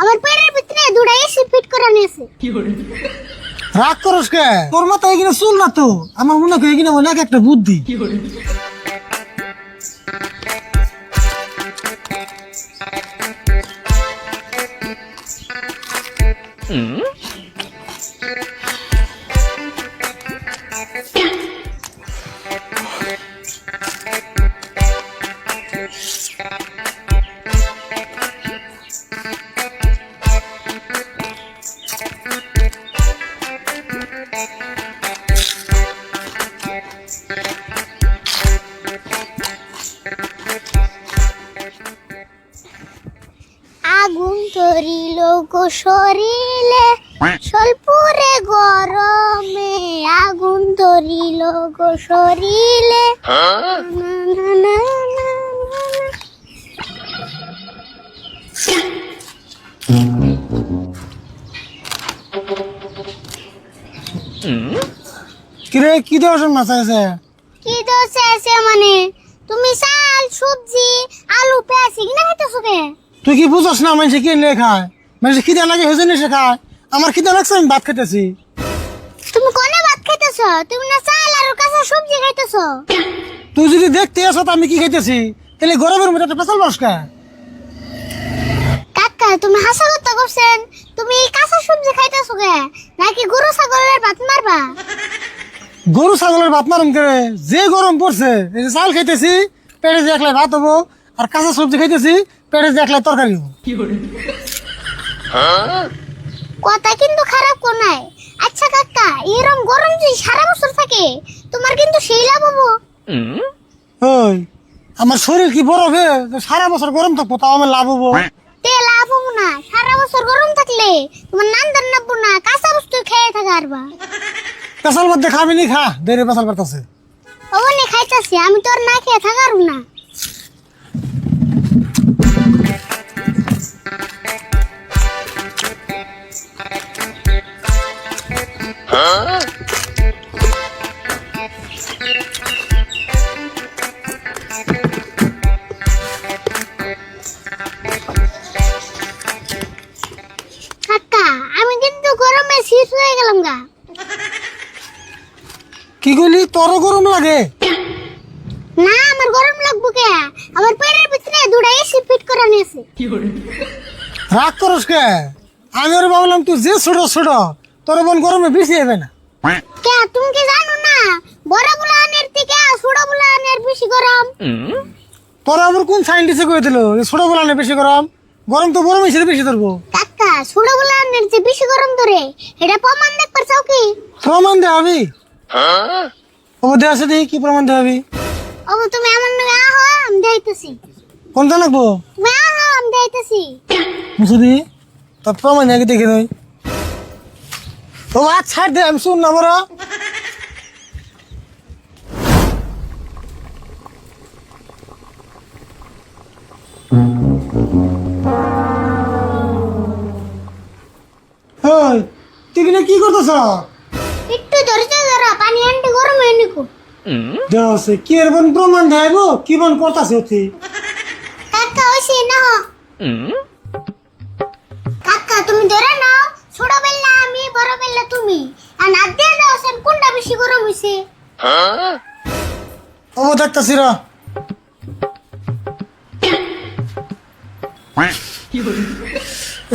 আমার পেটের ভিতরে দুটা এসি ফিট করে নিয়েছে। রাগ করস কে? তোর মাথায় এখানে শুন না তো? আমার মনে হয় এখানে অনেক একটা বুদ্ধি। আগুন গো শরীরে স্বল্পরে গরমে আগুন ধরিল গো শরীরে। কিরে কি দেওয়ার মাছ আছে? কি দোষ আছে মানে? তুমি চাল সবজি আলু পেঁয়াজ কিনা খাইতেছো কে? তুই কি বুঝস না মানুষে কি নিয়ে মানুষে খিদে লাগে হেজে নিয়ে খায়। আমার খিদে লাগছে আমি ভাত খেতেছি তুমি কোনে ভাত খাইতেছো? তুমি না চাল আর কাঁচা সবজি খাইতেছো? তুই যদি দেখতে আসো তো আমি কি খাইতেছি? তাহলে গরমের মধ্যে একটা পেশাল বস কে কাকা তুমি হাসা কথা করছেন তুমি কাঁচা সবজি খাইতেছো কে? নাকি গরু ছাগলের ভাত মারবা? গরু ছাগলের ভাত মারুম করে যে গরম পড়ছে এই যে চাল খাইতেছি পেটে যে একলাই ভাত হব আর কাঁচা সবজি খাইতেছি পেটে যে একলাই তরকারি হব। কথা কিন্তু খারাপ কোন নাই আচ্ছা কাকা এরম গরম যদি সারা বছর থাকে তোমার কিন্তু সেই লাভ হব। ওই আমার শরীর কি বরফে যে সারা বছর গরম থাকব তাও আমার লাভ হব। তে লাভ হব না সারা বছর গরম থাকলে তোমার নান্দার নাববো না কাঁচা বস্তু খেয়ে থাকা আরবা পেশাল মধ্যে খাবি নি খা দেরে পেশাল করতেছে ওনে খাইতাছি আমি তোর না খেয়ে থাকার না। গেলাম গা কি করলি তোরও গরম লাগে? না আমার গরম লাগবো কে? আমার পেটের ভিতরে দুটা এসি ফিট করে নিয়েছে। রাগ করস কে? আমি ওর ভাবলাম তুই যে ছোট ছোট তোর বোন গরমে বেশি হবে না। কে তুমি কি জানো না? বড় বুলানের থেকে ছোট বুলানের বেশি গরম। তোর আবার কোন সাইন্টিস্টে করে দিল ছোট বলা না বেশি গরম? গরম তো বড় মিশে বেশি ধরবো। কাকা ছোট বুলানের যে বেশি গরম ধরে এটা প্রমাণ দেখবার চাও কি? প্রমাণ দে হবি ও দে আছে দেখি কি প্রমাণ দে হবি ও তুমি আমার নামে আহ আমি দেখাইতেছি। কোনটা লাগবো? তুমি আহ আমি দেখাইতেছি। মুসুদি তোর প্রমাণ আগে দেখে নই। ও আজ ছাড় দে আমি শুন না বড় ওই কি করতেছ একটু ধৈর্য ধরো পানি আনতে গরম হয়ে নিকো। দেওয়া কি এর বোন প্রমাণ দেব? কি বোন করতেছে অতি কাকা ওইসে না। কাকা তুমি ধরে নাও ছোট বেলা আমি বড় বেলা তুমি। আর না দিয়ে দাও সেন কোনটা বেশি গরম হইছে? ও দেখতেছি র।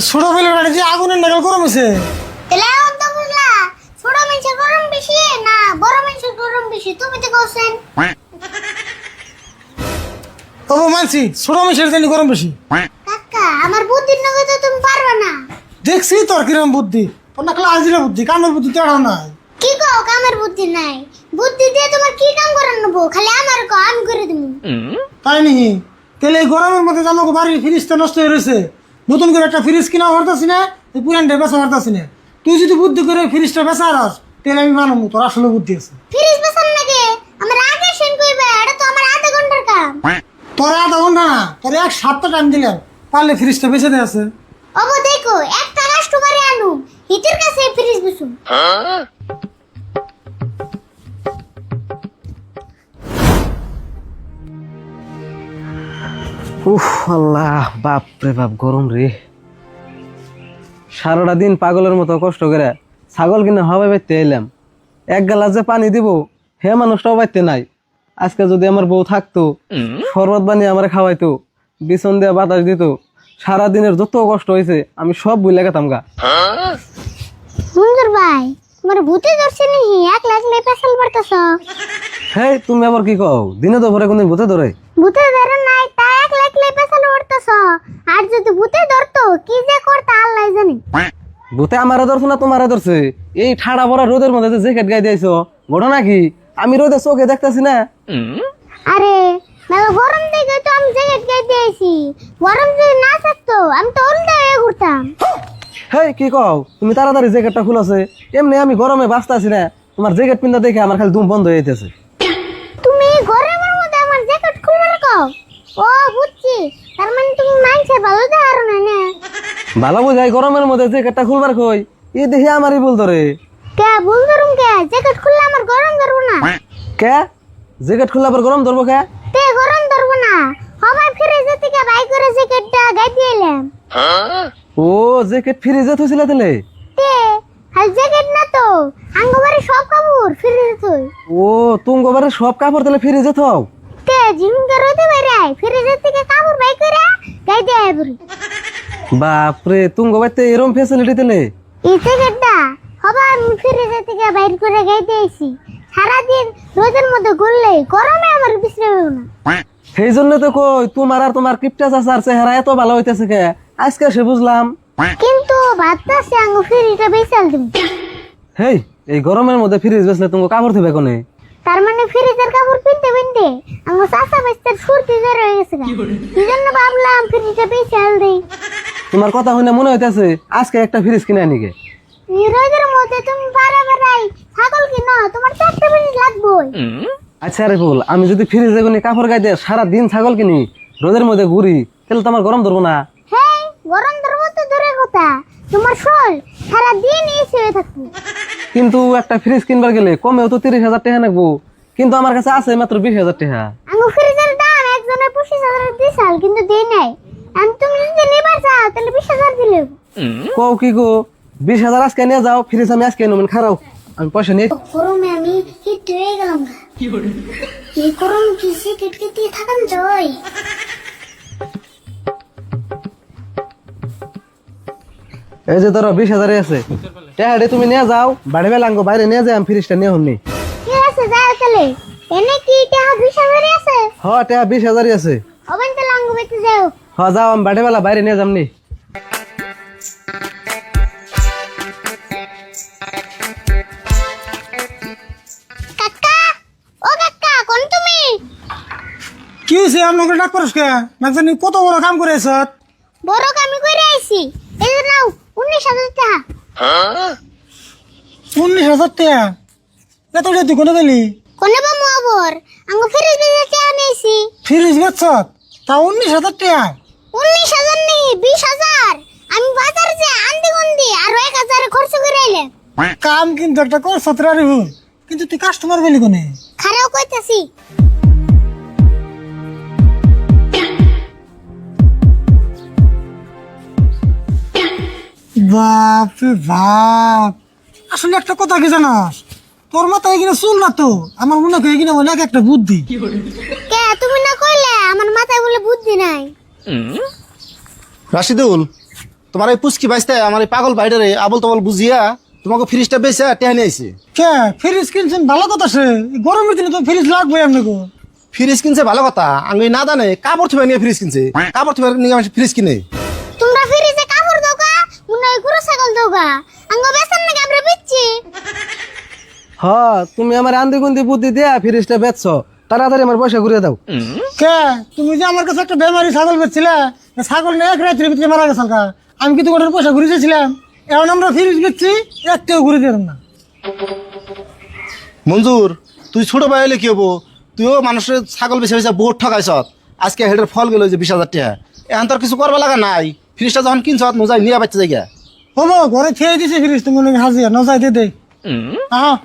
ছোট বেলার বাড়ি যে আগুনের নাগাল গরম হয়েছে তাহলে এখন তো বুঝলা ছোট মানুষের গরম বেশি না বড় তুমি তো ও মানছি ছোট মিশের জানি গরম বেশি। কাকা আমার বুদ্ধির নগে তো তুমি পারবে না। দেখছি তোর কিরম বুদ্ধি। তোর না ক্লাস বুদ্ধি কামের বুদ্ধি তো নাই। কি কও কামের বুদ্ধি নাই। বুদ্ধি দিয়ে তোমার কি কাম নেব খালি আমার কো আমি করে তাই নি তাহলে এই গরমের মধ্যে আমাকে বাড়ির ফ্রিজটা নষ্ট হয়ে রয়েছে নতুন করে একটা ফ্রিজ কিনা পারতাছি না এই পুরানটা বেচা পারতাছি না। তুই যদি বুদ্ধি করে ফ্রিজটা বেচা আস তাহলে আমি মানবো তোর আসলে বুদ্ধি আছে। ফ্রিজ আমার আগে সেন কইবে এটা তো আমার আধা ঘণ্টার কাম। তোর আধা ঘণ্টা না তোর এক সপ্তাহ টাইম দিলাম পারলে ফ্রিজটা বেঁচে দিয়ে আছে। অবো দেখো একটা কাস্টমারে আনু হিতের কাছে ফ্রিজ উফ আল্লাহ বাপ রে বাপ গরম রে। সারাটা দিন পাগলের মতো কষ্ট করে ছাগল কিনে হবে বাইতে এলাম এক গ্লাস যে পানি দিব হে মানুষটাও বাইতে নাই। আজকে যদি আমার বউ থাকতো শরবত বানিয়ে আমার খাওয়াইতো বিছন দিয়ে বাতাস দিত সারা দিনের যত কষ্ট হয়েছে আমি সব বুঝলে গেতাম গা। সুন্দর ভাই তোমার ভূতে ধরছে নাকি? এক লাখ লাই পেশাল পড়তেছ। হেই তুমি আবার কি কও? দিনে দুপুরে কোনদিন ভূতে ধরে? ভূতে ধরে নাই তা এক লাখ লাই পেশাল পড়তেছ। আর যদি ভূতে ধরতো কি যে করতে আল্লাহ জানে। ভূতে আমারে ধরছে না তোমারে ধরছে। এই ঠাড়া ভরা রোদের মধ্যে যে জ্যাকেট গাই দিয়েছ ঘটনা কি? আমি রোদে চোখে দেখতেছি না। আরে মেলা গরম দেখে তো আমি জ্যাকেট গায়ে দিয়েছি গরম যদি না থাকতো আমি তো উল্টা হয়ে ঘুরতাম। হেই কি কও? তুমি তাড়াতাড়ি জ্যাকেটটা খুলেছে। এমনি আমি গরমে বাঁচতেছি না। তোমার জ্যাকেট পিন্ধা দেখে আমার খালি দুম বন্ধ হয়ে যেতেছে। তুমি গরমের মধ্যে আমার জ্যাকেট খুলবে রাখো ও বুঝছি। তার মানে তুমি মানছে ভালো দেওয়ার না না? ভালো বোঝাই গরমের মধ্যে জ্যাকেটটা খুলবার কই? এই দেখে আমারই ভুল ধরে। কে ভুল ধরুম কে? জ্যাকেট খুললে আমার গরম ধরবো না। কে? জ্যাকেট খুললে আবার গরম ধরবো কে? তে গরম ধরবো না। সবাই ফ্রিজে থেকে বাই করে জ্যাকেটটা গাই দিয়ে এলাম। ও জ্যাকেট ফ্রিজে থইছিল তাহলে? তে খালি জ্যাকেট না তো আঙ্গবারে সব কাপড় ফ্রিজে থই। ও তুমি গোবারে সব কাপড় তাহলে ফ্রিজে থাও? তে ঝিমকে রইতে বাইরে ফ্রিজে থেকে কাপড় বাই করে গাই দিয়ে বাপরে তুমি গোবাইতে এরম ফ্যাসিলিটি তাহলে? এই জ্যাকেটটা সবাই আমি ফ্রিজে থেকে বাইর করে গাই দিয়েছি সারাদিন রোদের মধ্যে ঘুরলে গরমে আমার বিশ্রাম হবে না। সেই জন্য তো কই তোমার আর তোমার কিপটা চাচার চেহারা এত ভালো হইতেছে কে? আজকে সে বুঝলাম। কিন্তু ভাবতেছি আঙ্গ ফ্রিজটা বেচাল দিব হেই এই গরমের মধ্যে ফ্রিজ বেসলে তুমি কাপড় থিবে কোনে? তার মানে ফ্রিজের কাপড় পিনতে পিনতে আমার চাষা বেচতে সুরতি জোর হয়ে গেছে এই জন্য ভাবলাম ফ্রিজটা বেচাল দিই তোমার কথা শুনে মনে হইতেছে আজকে একটা ফ্রিজ কিনে এই রোদের মধ্যে তুমি বারে ছাগল কিনো তোমার চারটে মিনিট লাগবেই। আচ্ছা রে ফুল আমি যদি ফ্রিজে কাপড় সারা দিন ছাগল কিনি রোদের মধ্যে ঘুরি তাহলে তো আমার গরম ধরবো না। হেই গরম ধরবো তো দূরে কথা। তোমার শোল সারা দিন এসে হয়ে থাকব। কিন্তু একটা ফ্রিজ কিনবার গেলে কমেও তো তিরিশ হাজার টাকা লাগবো। কিন্তু আমার কাছে আছে মাত্র বিশ হাজার টাকা। আঙ্গু ফ্রিজের দাম একজনের পঁচিশ হাজার দিয়েছাল কিন্তু দেই নাই। আমি তুমি যদি নেবার চাও তাহলে বিশ হাজার দিলে। কও কি গো? বিশ হাজার আজকে নিয়ে যাও ফ্রিজ আমি আজকে নেবেন খারাও। আমি পয়সা নিয়ে গরমে আমি হিট হয়ে গেলাম। এই গরম কি সে থাকান জয়? এই যে ধরো বিশ হাজারে আছে। টাকাটি তুমি নিয়ে যাও বাড়ি বেলাঙ্গো বাইরে নিয়ে যাই আমি ফ্রিজটা নিয়ে হমনি আছে যাও তাহলে? এনে কি টাকা বিশ হাজারই আছে? হ টাকা বিশ হাজারই আছে। হবেন তাহলে আঙ্গু বেঁচে যাও। হ যাও আমি বাড়ি বেলা বাইরে নিয়ে যামনি। কি হয়েছে আপনাকে ডাক করিস কে? না জানি কত বড় কাম করে এসত বড় কামি করে আইছি। এই যে নাও উনিশ হাজার টাকা। উনিশ হাজার টাকা? এত তুই কোনে গেলি কোনে বা মুয়াবর আঙ্গু ফ্রিজ বেচে টাকা নিয়েছি ফ্রিজ বেচছ তা উনিশ হাজার টাকা? উনিশ হাজার নেই বিশ হাজার। আমি বাজার যে আন্দি গন্দি আর এক হাজার খরচ করে এলাম কাম কিন্তু একটা কর সতেরারি হুল কিন্তু তুই কাস্টমার পেলি কোনে? খারাপ কইতাছি। বাপ রে বাপ। আসলে একটা কথা কি জানাস? তোর মাথায় এখানে চুল না তো? আমার মনে হয় এখানে অনেক একটা বুদ্ধি। কে তুমি না কইলে? আমার মাথায় বলে বুদ্ধি নাই। রাশিদুল তোমার এই পুচকি বাইসতে আমার এই পাগল বাইরে আবল তবল বুঝিয়া তোমাকে ফ্রিজটা বেচে টেনে আইছে কে? ফ্রিজ কিনছেন? ভালো কথা সে। গরমের দিনে তো ফ্রিজ লাগবে এমনি গো ফ্রিজ কিনছে ভালো কথা। আমি না জানে কাপড় থুবে নিয়ে ফ্রিজ কিনছে। কাপড় থুবে নিয়ে আমি ফ্রিজ কিনে। তোমরা ফ্রিজে ছাগল দোকা আঙ্গ বেসার নাকি আমরা বিচ্ছি? হ তুমি আমার আন্দি গুন্দি বুদ্ধি দিয়া বেচছ। তাড়াতাড়ি আমার পয়সা ঘুরিয়ে দাও। কে? তুমি যে আমার কাছে একটা বেমারি ছাগল বেচছিলে ছাগল না এক রাত্রির ভিতরে মারা গেছে আমি কিন্তু ওটার পয়সা ঘুরে দিয়েছিলাম? এখন আমরা ফ্রিজ বেচছি একটাও ঘুরে দিলাম না। মঞ্জুর তুই ছোট ভাই হলে কি হব? তুইও মানুষের ছাগল বেছে বেছে বহুত ঠকাইছ। আজকে হেডের ফল গেল যে বিশ হাজার টাকা। এখন তোর কিছু করবা লাগা নাই। ফ্রিজটা যখন কিনছ মজাই নিয়ে বাচ্চা জায়গা। হব ঘরে খেয়ে দিছে ফ্রিজ তুমি হাজিৰা নজাই দে দে। হ্যাঁ